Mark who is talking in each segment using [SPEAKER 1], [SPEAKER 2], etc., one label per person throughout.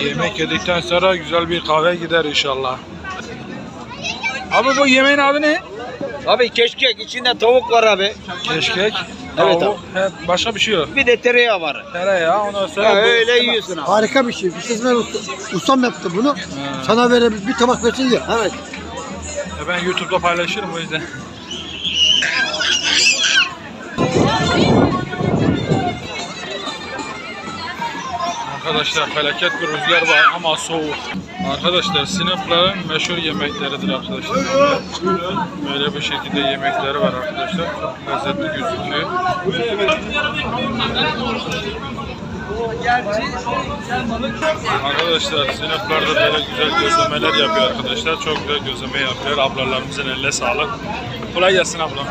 [SPEAKER 1] Yemek yedikten sonra güzel bir kahve gider inşallah. Abi bu yemeğin adı ne?
[SPEAKER 2] Abi keşkek içinde tavuk var abi.
[SPEAKER 1] Keşkek.
[SPEAKER 2] Evet
[SPEAKER 1] Tavuk, he, başka bir şey yok.
[SPEAKER 2] Bir de tereyağı var.
[SPEAKER 1] Tereyağı ondan sonra
[SPEAKER 2] Ha,
[SPEAKER 1] bu-
[SPEAKER 2] öyle yiyorsun abi.
[SPEAKER 3] Harika bir şey. Şey usta, ustam yaptı bunu. Sana verebilir bir tabak versin ye.
[SPEAKER 2] Evet.
[SPEAKER 1] Ya ben YouTube'da paylaşırım o yüzden. Arkadaşlar felaket bir rüzgar var ama soğuk. Arkadaşlar Sinopların meşhur yemekleridir arkadaşlar. Böyle bir şekilde yemekleri var arkadaşlar. Çok lezzetli gözüküyor. Arkadaşlar Sinoplarda böyle güzel gözlemeler yapıyor arkadaşlar. Çok güzel gözleme yapıyor. Ablalarımızın eline sağlık. Kolay gelsin ablam.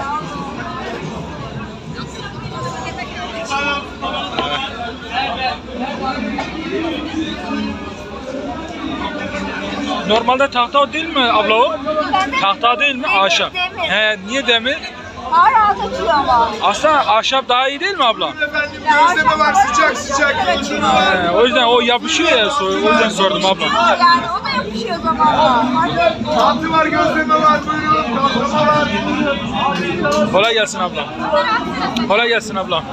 [SPEAKER 1] Normalde tahta değil mi abla o? Tahta değil mi? Ahşap. He, niye demir?
[SPEAKER 4] Daha rahat açıyor ama.
[SPEAKER 1] Aslında ahşap daha iyi değil mi abla?
[SPEAKER 4] Gözleme var sıcak sıcak.
[SPEAKER 1] He, o yüzden o yapışıyor ya, o yüzden sordum abla.
[SPEAKER 4] Yani o da yapışıyor zamanla.
[SPEAKER 5] Tatlı var, gözleme var, buyurun. Tatlıma var.
[SPEAKER 1] Kolay gelsin abla. Kolay gelsin abla.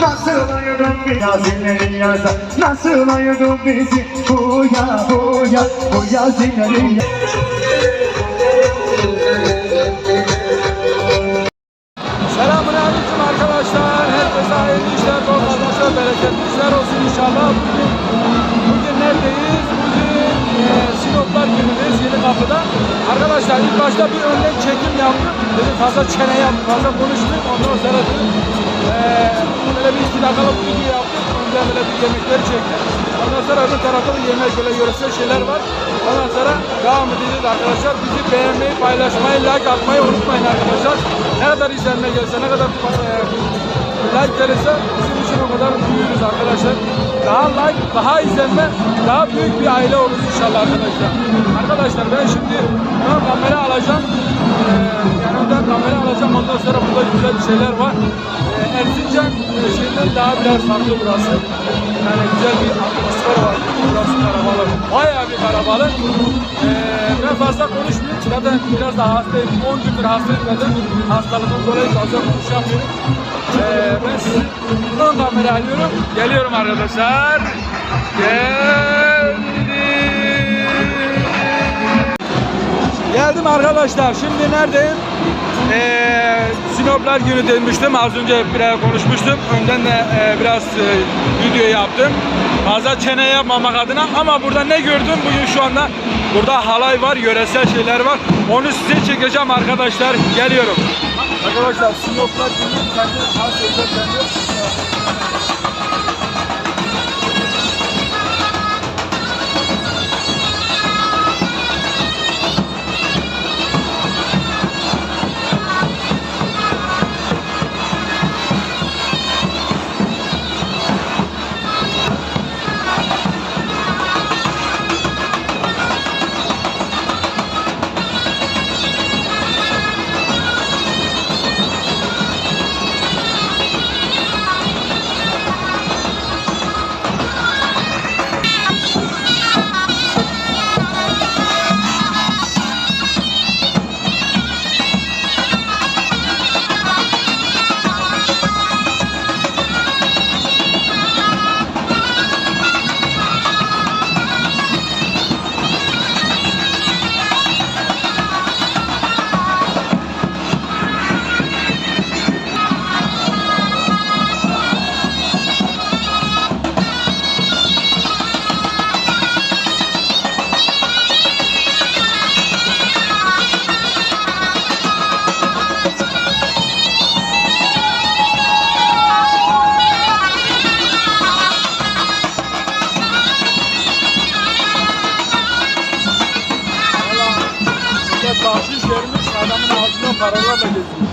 [SPEAKER 5] Nasıl ayırdın bir yazinlerin yaza Nasıl ayırdın bizi? Huya huya Bu yazinlerin yaza
[SPEAKER 1] işler, bol kazançlar, bereketli işler olsun inşallah. Bugün, bugün neredeyiz? Bugün e, Sinoplar günündeyiz Yeni Kapı'da. Arkadaşlar ilk başta bir önden çekim yaptım. Dedim fazla çene yaptım, fazla konuştum. Ondan sonra dedim e, böyle bir iki dakikalık video yaptım. Önden böyle bir yemekleri çektim. Ondan sonra öbür tarafta da yemek böyle yöresel şeyler var. Ondan sonra devam edeceğiz arkadaşlar. Bizi beğenmeyi, paylaşmayı, like atmayı unutmayın arkadaşlar. Ne kadar izlenme gelse, ne kadar e, like gelirse bizim için o kadar büyürüz arkadaşlar. Daha like, daha izlenme, daha büyük bir aile oluruz inşallah arkadaşlar. Arkadaşlar ben şimdi ön kamera alacağım. Ee, önden kamera alacağım. Ondan sonra burada güzel bir şeyler var. Ee, Erzincan e, şeyinden daha biraz farklı burası. Yani güzel bir atmosfer var. Burası karabalık. Bayağı bir karabalık. Ee, ben fazla konuşmuyorum. Zaten biraz daha hastayım. 10 gündür hastayım zaten. Hastalığımdan dolayı fazla konuşamıyorum. Ee, ben ön kamera alıyorum. Geliyorum arkadaşlar. Geldim. Geldim arkadaşlar. Şimdi neredeyim? Ee, Sinoplar günü demiştim. Az önce biraz konuşmuştum. Önden de e, biraz e, video yaptım. Fazla çene yapmamak adına. Ama burada ne gördüm bugün şu anda? Burada halay var, yöresel şeyler var. Onu size çekeceğim arkadaşlar. Geliyorum. Arkadaşlar Sinoplar günü kendi has özel kendi Communism.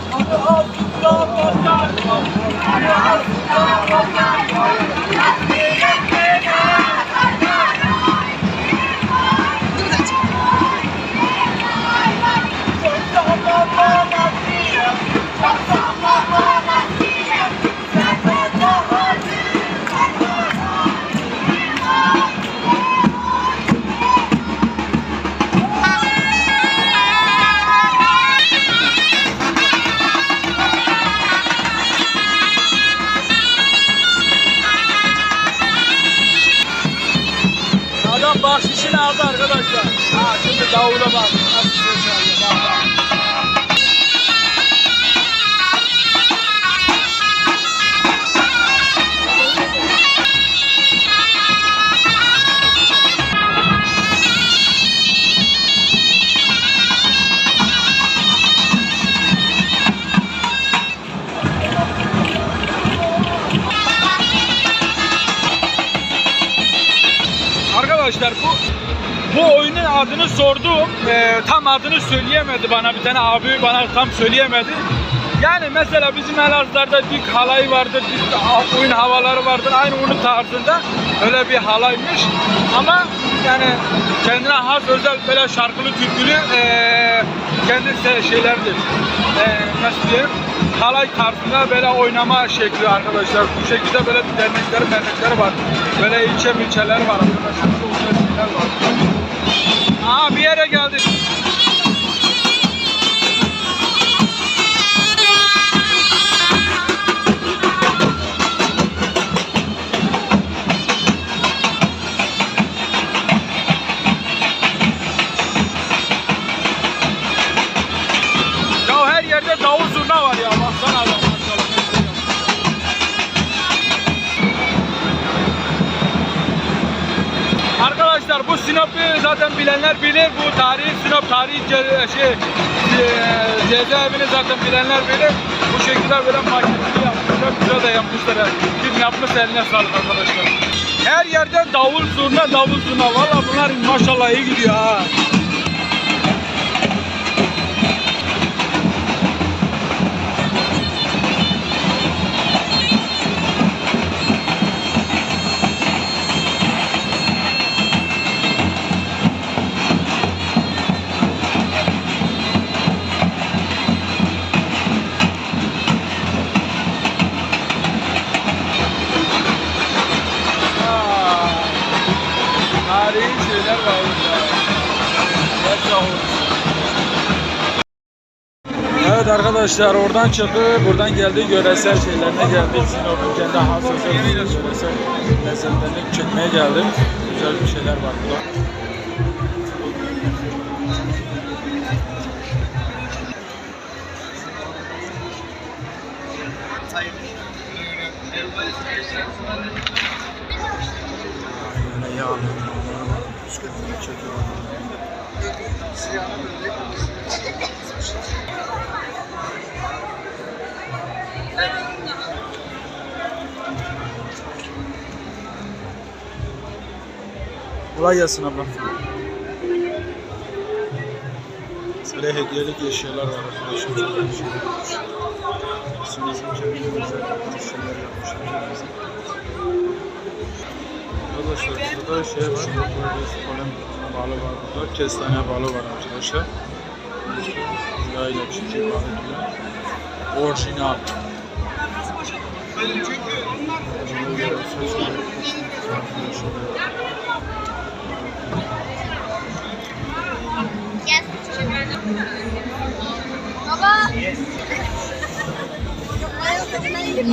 [SPEAKER 1] Arkadaşlar bu bu oyunun adını sordum. Ee, tam adını söyleyemedi bana. Bir tane abi bana tam söyleyemedi. Yani mesela bizim Elazığ'da dik halay vardır, dik oyun havaları vardır. Aynı onun tarzında öyle bir halaymış. Ama yani kendine has özel böyle şarkılı türkülü ee, kendi şeylerdir. Ee, nasıl diyeyim? Halay tarzında böyle oynama şekli arkadaşlar. Bu şekilde böyle bir dernekleri dernekleri var. Böyle ilçe ilçeler var arkadaşlar. Çok var. Aa bir yere geldik. Arkadaşlar bu Sinop'u zaten bilenler bilir. Bu tarihi Sinop tarihi ce- şey e, cezaevini zaten bilenler bilir. Bu şekilde böyle maketini yapmışlar. Güzel de yapmışlar. yani. Kim yapmış eline sağlık arkadaşlar. Her yerde davul zurna davul zurna. Valla bunlar maşallah iyi gidiyor ha. Tarihi şeyler var burada. Evet arkadaşlar oradan çıktı, buradan geldi yöresel şeylerine geldik. Sinop'un kendi has özel yöresel lezzetlerini çekmeye geldim. Güzel bir şeyler var burada. Kolay gelsin abla. Böyle hediyelik eşyalar var arkadaşlar. Çok güzel kendimize şeyler yapmışlar. Arkadaşlar burada şey var. Kalem balı var burada. Kestane balı var arkadaşlar. Yayla şey balı diyor. Orijinal.
[SPEAKER 4] Baba.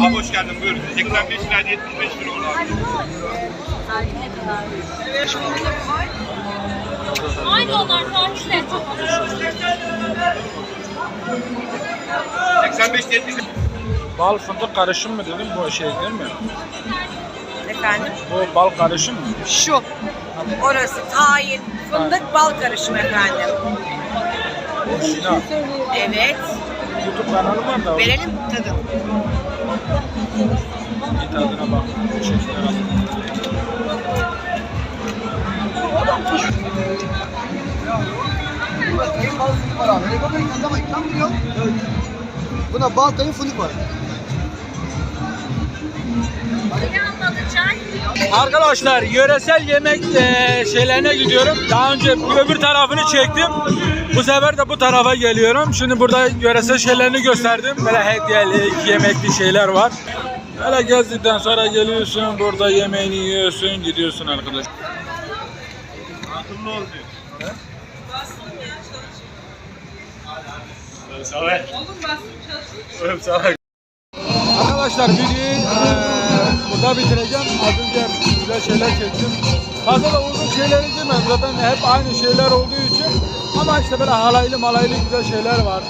[SPEAKER 6] Abi hoş geldin buyurun. 85 lira 75 lira olur.
[SPEAKER 4] Aynı onlar tarihler.
[SPEAKER 6] 85 70
[SPEAKER 1] Bal fındık karışım mı dedim bu şey değil mi?
[SPEAKER 7] Efendim?
[SPEAKER 1] Bu bal karışım mı?
[SPEAKER 7] Şu. Orası tahin, fındık, bal karışımı efendim.
[SPEAKER 1] Orijinal.
[SPEAKER 7] Evet.
[SPEAKER 1] YouTube kanalı var da
[SPEAKER 7] Verelim tadın.
[SPEAKER 1] bir tadına bak.
[SPEAKER 3] Tam biliyor. Buna baltayı fındık var.
[SPEAKER 1] Arkadaşlar yöresel yemek eee, şeylerine gidiyorum. Daha önce bir öbür tarafını çektim. Bu sefer de bu tarafa geliyorum. Şimdi burada yöresel şeylerini gösterdim. Böyle hediyelik, yemekli şeyler var. Böyle gezdikten sonra geliyorsun, burada yemeğini yiyorsun, gidiyorsun arkadaş.
[SPEAKER 6] Akıllı ol diyor. Sağ ol. Oğlum sağ ol.
[SPEAKER 1] Arkadaşlar videoyu eee, burada bitireceğim. Az önce güzel şeyler çektim. Fazla da uzun şeyleri girmem. Zaten hep aynı şeyler olduğu için. Ama işte böyle halaylı malaylı güzel şeyler vardı.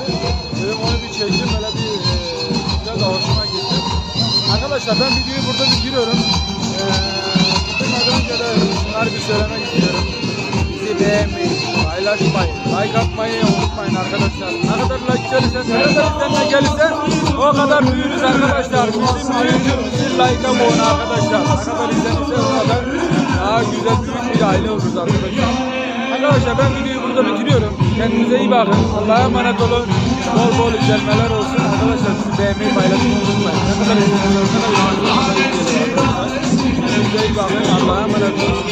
[SPEAKER 1] Dedim onu bir çektim. Böyle bir eee, güzel de hoşuma gitti. Arkadaşlar ben videoyu burada bitiriyorum. Eee bitirmeden önce de şunları bir söylemek istiyorum. Bizi beğenmeyi, paylaşmayı, like atmayı unutmayın arkadaşlar. Ne kadar like gelirse, ne kadar izlenme gelirse o kadar büyürüz arkadaşlar. Bizim büyüdüğümüz like'a boğun arkadaşlar. Ne kadar izlenirse o kadar daha güzel büyük bir aile oluruz arkadaşlar. Arkadaşlar ben videoyu burada bitiriyorum. Kendinize iyi bakın. Allah'a emanet olun. Bol bol izlenmeler olsun. Arkadaşlar sizi beğenmeyi paylaşmayı unutmayın. Ne kadar gelir arkadaşlar. Kendinize iyi bakın. Allah'a emanet olun.